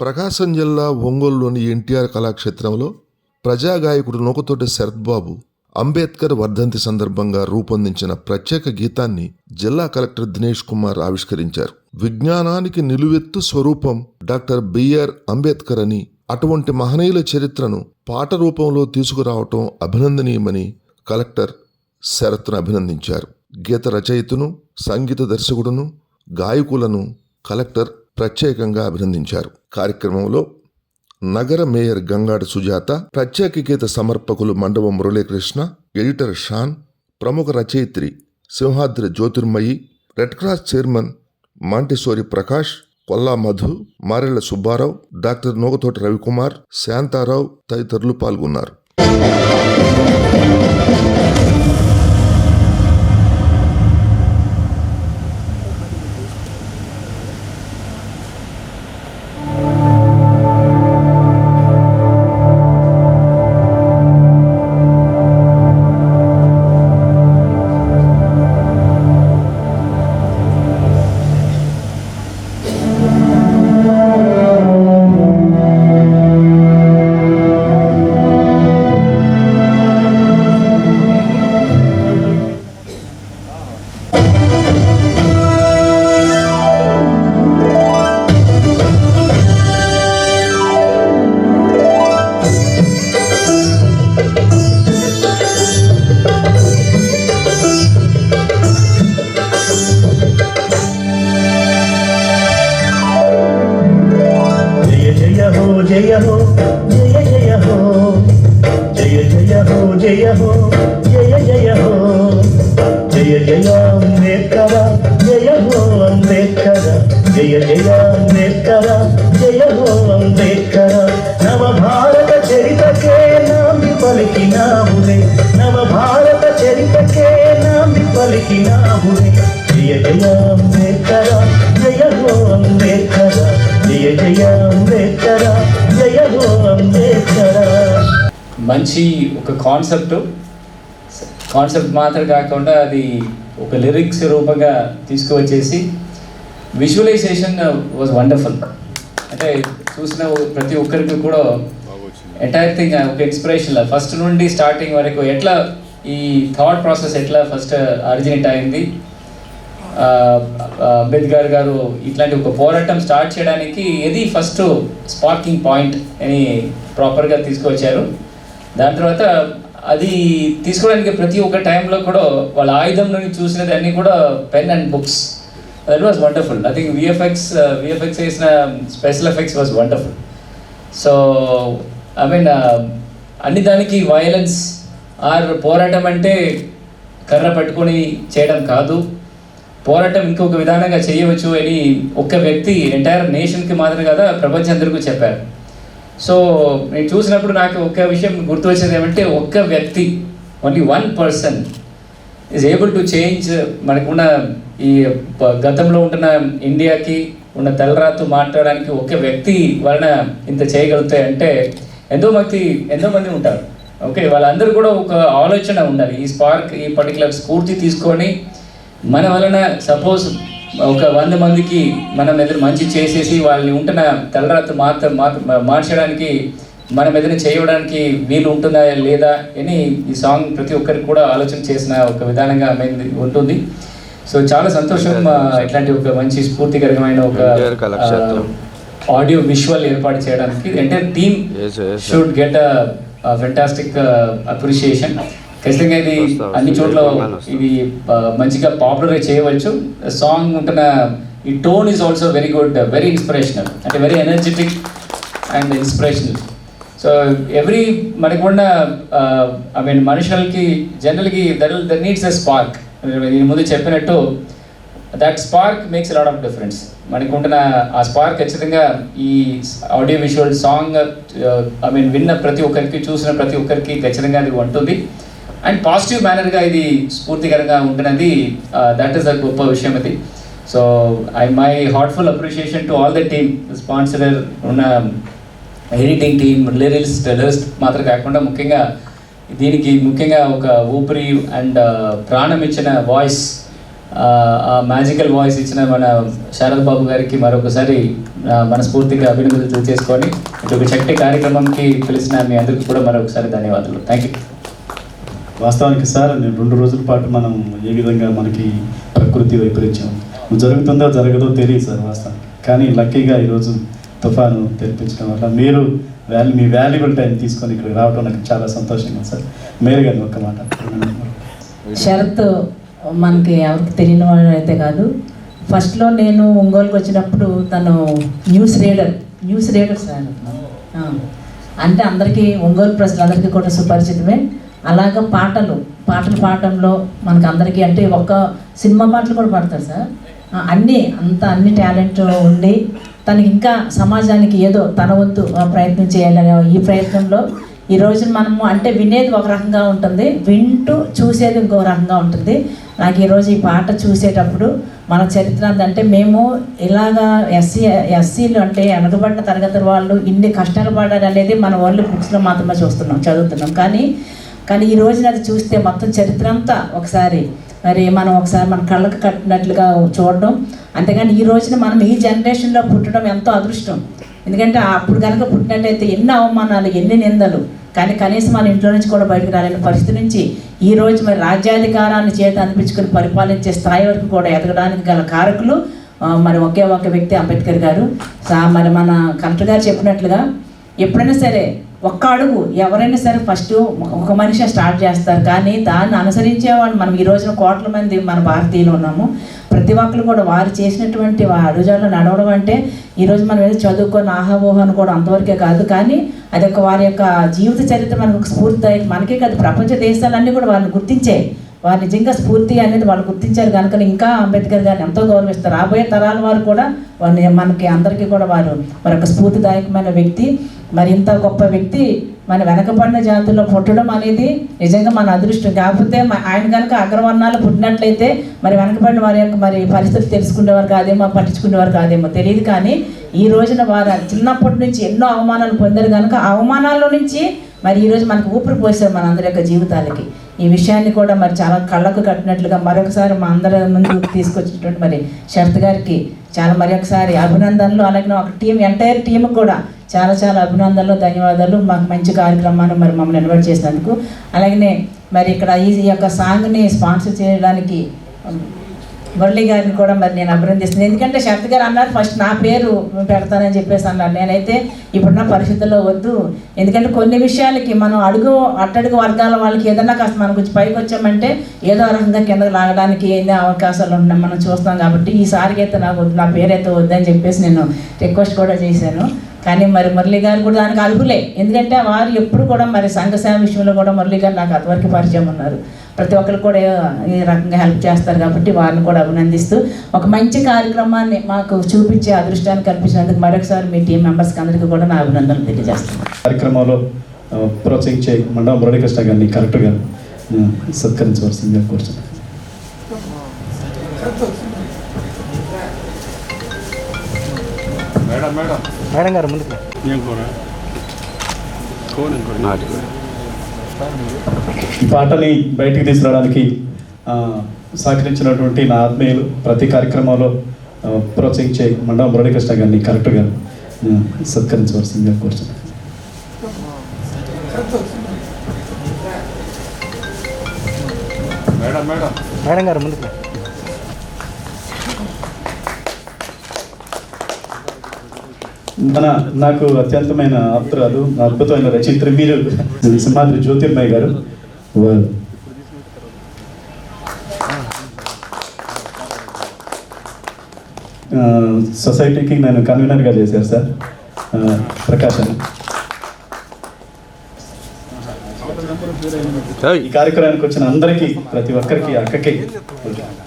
ప్రకాశం జిల్లా ఒంగోలులోని ఎన్టీఆర్ కళాక్షేత్రంలో ప్రజాగాయకుడు నూకతోటి శరత్బాబు అంబేద్కర్ వర్ధంతి సందర్భంగా రూపొందించిన ప్రత్యేక గీతాన్ని జిల్లా కలెక్టర్ దినేష్ కుమార్ ఆవిష్కరించారు. విజ్ఞానానికి నిలువెత్తు స్వరూపం డాక్టర్ బిఆర్ అంబేద్కర్ అని అటువంటి మహనీయుల చరిత్రను పాట రూపంలో తీసుకురావటం అభినందనీయమని కలెక్టర్ శరత్ను అభినందించారు. గీత రచయితను సంగీత దర్శకుడును గాయకులను కలెక్టర్ ప్రత్యేకంగా అభినందించారు. కార్యక్రమంలో నగర మేయర్ గంగాడి సుజాత ప్రత్యేక గీత సమర్పకులు మండవ మురళీకృష్ణ ఎడిటర్ షాన్ ప్రముఖ రచయిత్రి Simhadri Jyothirmayi red cross chairman Montessori Prakash Kolla Madhu Marella Subbarao doctor Nogathoti Ravikumar Shantarao తదితరులు పాల్గొన్నారు. జయ హో జయ జయ హో జయ జయ హో జయ హో జయ జయ హో జయ జయ అంబేద్కర జయ హో అంబేద్కర జయ జయ అంబేద్కర జయ హో అంబేద్కర నవ భారత చరితకే నాంది పలికినావులే నవ భారత చరితకే నాంది పలికినావులే జయ జయ అంబేద్కర జయ హో అంబేద్కర జయ అంబేద్కర అంబేద్కర మంచి ఒక కాన్సెప్ట్ కాన్సెప్ట్ మాత్రం కాకుండా అది ఒక లిరిక్స్ రూపంగా తీసుకువచ్చేసి విజువలైజేషన్ వాజ్ వండర్ఫుల్ అంటే చూసిన ప్రతి ఒక్కరికి కూడా ఎంటైర్ థింగ్ ఒక ఇన్స్పిరేషన్ ఫస్ట్ నుండి స్టార్టింగ్ వరకు ఎట్లా ఈ థాట్ ప్రాసెస్ ఎట్లా ఫస్ట్ అరిజినేట్ అయింది? అంబేద్కర్ గారు ఇట్లాంటి ఒక పోరాటం స్టార్ట్ చేయడానికి ఇది ఫస్ట్ స్పార్కింగ్ పాయింట్ అని ప్రాపర్గా తీసుకువచ్చారు దాని తర్వాత అది తీసుకోవడానికి ప్రతి ఒక్క టైంలో కూడా వాళ్ళ ఆయుధం నుండి చూసినది అన్నీ కూడా pen and books. That was wonderful I think VFX VFX చేసిన special effects was wonderful so I mean అన్ని దానికి వయలెన్స్ ఆర్ పోరాటం అంటే కర్ర పట్టుకొని చేయడం కాదు. పోరాటం ఇంకొక విధానంగా చేయవచ్చు అని ఒక్క వ్యక్తి ఎంటైర్ నేషన్కి మాత్రం కదా ప్రపంచం అందరికీ చెప్పారు సో నేను చూసినప్పుడు నాకు ఒక్క విషయం గుర్తు వచ్చింది ఏమంటే ఒక్క వ్యక్తి only one person is able to change మనకున్న ఈ గతంలో ఉంటున్న ఇండియాకి ఉన్న తలరాతు మాట్లాడడానికి ఒక వ్యక్తి వలన ఇంత చేయగలుగుతాయి అంటే ఎంతో మంది ఎంతో మంది ఉంటారు. ఓకే వాళ్ళందరూ కూడా ఒక ఆలోచన ఉండాలి. ఈ స్పార్క్ ఈ పర్టికులర్ స్ఫూర్తి తీసుకొని మన వలన సపోజ్ ఒక వంద మందికి మనం ఏదైనా మంచి చేసేసి వాళ్ళని ఉంటున్న తలరాత్రి మాత్రం మార్చడానికి మనం ఏదైనా చేయడానికి వీలు ఉంటుందా లేదా అని ఈ సాంగ్ ప్రతి ఒక్కరికి కూడా ఆలోచన చేసిన ఒక విధానంగా ఉంటుంది సో చాలా సంతోషం ఇట్లాంటి ఒక మంచి స్ఫూర్తికరమైన ఒక. ఆడియో విజువల్ ఏర్పాటు చేయడానికి entire team. Should get fantastic appreciation ఖచ్చితంగా ఇది అన్ని. చోట్ల. ఇది మంచిగా పాపులర్ చేయవచ్చు. సాంగ్ ఉంటున్న ఈ tone is also very good very inspirational అంటే very energetic and inspirational so every మనకు ఉన్న ఐ మీన్ మనుషులకి జనరల్కి that that needs a spark నేను ముందు చెప్పినట్టు that spark makes lot of difference మనకు ఉంటున్న ఆ స్పార్క్ ఖచ్చితంగా ఈ audio visual song I mean విన్న ప్రతి ఒక్కరికి చూసిన ప్రతి ఒక్కరికి ఖచ్చితంగా అది ఉంటుంది. అండ్ పాజిటివ్ మేనర్గా ఇది స్ఫూర్తికరంగా ఉంటున్నది దట్ ఈస్ ద గొప్ప విషయం అది. So I my heartful appreciation to all the team sponsorer ఉన్న ఎడిటింగ్ టీమ్ లిరిల్స్ లిరిస్ట్ మాత్రం కాకుండా ముఖ్యంగా దీనికి ముఖ్యంగా ఒక ఊపిరి అండ్ ప్రాణం ఇచ్చిన వాయిస్ ఆ మ్యాజికల్ వాయిస్ ఇచ్చిన మన శారద బాబు గారికి మరొకసారి మనస్ఫూర్తిగా అభినందనలు తెలియజేసుకొని ఇటు ఒక శక్తి కార్యక్రమంకి పిలిచిన మీ అందరికీ కూడా మరొకసారి ధన్యవాదాలు. థ్యాంక్ యూ వాస్తవానికి సార్ నేను రెండు రోజుల పాటు మనం ఏ విధంగా మనకి ప్రకృతి వైపరీత్యం జరుగుతుందో జరగదో తెలియదు సార్ వాస్తవానికి. కానీ లక్కీగా ఈరోజు తుఫాను తెరిపించడం వల్ల మీరు వాల్యూ మీ వాల్యుబుల్ టైం తీసుకొని ఇక్కడ రావడం నాకు చాలా సంతోషంగా సార్. మేరు గారిని ఒక్క మాట. శరత్ మనకి ఎవరికి తెలియని వాడు అయితే కాదు. ఫస్ట్లో నేను ఒంగోలుకి వచ్చినప్పుడు తను news reader news reader sir. అంటే అందరికీ ఒంగోలు ప్రజలందరికీ కూడా సుపరిచితమే. అలాగ పాటలు పాటలు పాడటంలో మనకు అందరికీ అంటే ఒక్క సినిమా పాటలు కూడా పాడతారు సార్. అన్నీ అంత అన్ని టాలెంట్ ఉండి తనకి ఇంకా సమాజానికి ఏదో తన వంతు ఆ, ప్రయత్నం చేయాలని ఈ ప్రయత్నంలో ఈ రోజు మనము అంటే వినేది ఒక రకంగా ఉంటుంది వింటూ చూసేది ఇంకో రకంగా ఉంటుంది. నాకు ఈరోజు ఈ పాట చూసేటప్పుడు మన చరిత్ర అంటే మేము ఇలాగా ఎస్సీ ఎస్సీలు అంటే వెనకబడిన తరగతి వాళ్ళు ఇన్ని కష్టాలు పడారు అనేది మన వాళ్ళు బుక్స్లో మాత్రమే చూస్తున్నాం చదువుతున్నాం. కానీ కానీ ఈ రోజున అది చూస్తే మొత్తం చరిత్ర అంతా ఒకసారి మరి మనం ఒకసారి మన కళ్ళకు కట్టినట్లుగా చూడడం. అంతేగాని ఈ రోజున మనం ఈ జనరేషన్లో పుట్టడం ఎంతో అదృష్టం. ఎందుకంటే అప్పుడు కనుక పుట్టినట్టయితే ఎన్ని అవమానాలు ఎన్ని నిందలు. కానీ కనీసం మన ఇంట్లో నుంచి కూడా బయటకు రాలేని పరిస్థితి నుంచి ఈ రోజు మరి రాజ్యాధికారాన్ని చేత అనిపించుకుని పరిపాలించే స్థాయి వరకు కూడా ఎదగడానికి గల కారకులు మరి ఒకే ఒక వ్యక్తి అంబేద్కర్ గారు. సా- మరి మన కలెక్టర్ గారు చెప్పినట్లుగా ఎప్పుడైనా సరే ఒక్క అడుగు. ఎవరైనా సరే ఫస్ట్ ఒక మనిషి స్టార్ట్ చేస్తారు. కానీ దాన్ని అనుసరించేవాళ్ళు మనం ఈ రోజున కోట్ల మంది మన భారతీయులు ఉన్నాము. ప్రతి ఒక్కరు కూడా వారు చేసినటువంటి వారి అడుగుజాడలో నడవడం అంటే ఈరోజు మనం ఏదో చదువుకొని ఆహావోహ కూడా అంతవరకే కాదు. కానీ అది ఒక వారి యొక్క జీవిత చరిత్ర మనకు స్ఫూర్తి మనకే కాదు ప్రపంచ దేశాలన్నీ కూడా వారిని గుర్తించాయి. వారు నిజంగా స్ఫూర్తి అనేది వాళ్ళు గుర్తించారు కనుక ఇంకా అంబేద్కర్ గారిని ఎంతో గౌరవిస్తారు. రాబోయే తరాల వారు కూడా వారిని మనకి అందరికీ కూడా వారు మరొక స్ఫూర్తిదాయకమైన వ్యక్తి మరి ఇంత గొప్ప వ్యక్తి మన వెనకబడిన జాతుల్లో పుట్టడం అనేది నిజంగా మన అదృష్టం. కాకపోతే ఆయన కనుక అగ్రవర్ణాలు పుట్టినట్లయితే మరి వెనకబడిన వారి యొక్క మరి పరిస్థితి తెలుసుకునేవారు కాదేమో పట్టించుకునేవారు కాదేమో తెలియదు కానీ ఈ రోజున వారు చిన్నప్పటి నుంచి ఎన్నో అవమానాలు పొందారు కనుక అవమానాల్లో నుంచి మరి ఈరోజు మనకు ఊపిరి పోసారు మన అందరి యొక్క జీవితాలకి. ఈ విషయాన్ని కూడా మరి చాలా కళ్ళకు కట్టినట్లుగా మరొకసారి మా అందరి ముందు తీసుకొచ్చినటువంటి మరి శరత్ గారికి చాలా మరి ఒకసారి అభినందనలు అలాగే ఒక టీం ఎంటైర్ టీం కూడా చాలా చాలా అభినందనలు ధన్యవాదాలు. మాకు మంచి కార్యక్రమాన్ని మరి మమ్మల్ని ఇన్వైట్ చేసినందుకు. అలాగనే మరి ఇక్కడ ఈ యొక్క సాంగ్ని స్పాన్సర్ చేయడానికి మురళి గారిని కూడా మరి నేను అభినందిస్తున్నాను. ఎందుకంటే శరత్ గారు అన్నారు ఫస్ట్ నా పేరు పెడతానని చెప్పేసి అన్నారు. నేనైతే ఇప్పుడున్న పరిస్థితుల్లో వద్దు. ఎందుకంటే కొన్ని విషయాలకి మనం అడుగు అట్టడుగు వర్గాల వాళ్ళకి ఏదైనా కాస్త మనం కొంచెం పైకి వచ్చామంటే ఏదో రకంగా కిందకు లాగడానికి ఏదో అవకాశాలు ఉన్నాయి మనం చూస్తాం కాబట్టి ఈసారికి అయితే నాకు వద్దు నా పేరైతే వద్దని చెప్పేసి నేను రిక్వెస్ట్ కూడా చేశాను. కానీ మరి మురళి గారు కూడా దానికి అర్హులే. ఎందుకంటే వారు ఎప్పుడు కూడా మరి సంఘ సేవ విషయంలో కూడా మురళి గారు నాకు అంతవరకు పరిచయం ఉన్నారు. ప్రతి ఒక్కరు కూడా ఈ రకంగా హెల్ప్ చేస్తారు కాబట్టి వారిని కూడా అభినందిస్తూ ఒక మంచి కార్యక్రమాన్ని మాకు చూపించే అదృష్టాన్ని కల్పించినందుకు మరొకసారి మీ టీం మెంబర్స్కి అందరికీ కూడా నా అభినందనలు తెలియజేస్తున్నాను. కార్యక్రమంలో ప్రోత్సహించే మండలం మురళీకృష్ణ గారిని కరెక్ట్ గారు సత్కరించవలసిందిగా కోరుతున్నాను మేడం. గారు ముందుకు ఈ పాటని బయటికి తీసుకురావడానికి ఆ, సహకరించినటువంటి నా ఆత్మీయులు ప్రతి కార్యక్రమంలో ప్రోత్సహించే మండలం మురళీకృష్ణ గారిని కరెక్ట్ గారు ఆ, సత్కరించవలసిందిగా కోరుతున్నాను మేడం గారు ముందుకు మన నాకు అత్యంతమైన ఆప్తురాలు అద్భుతమైన రచయిత్రి మీరు సింహాద్రి జ్యోతిర్మయ్య గారు. సొసైటీకి నేను కన్వీనర్గా చేశారు సార్. ఆ, ప్రకాశ్ ఈ కార్యక్రమానికి వచ్చిన అందరికీ ప్రతి ఒక్కరికి అక్కకి.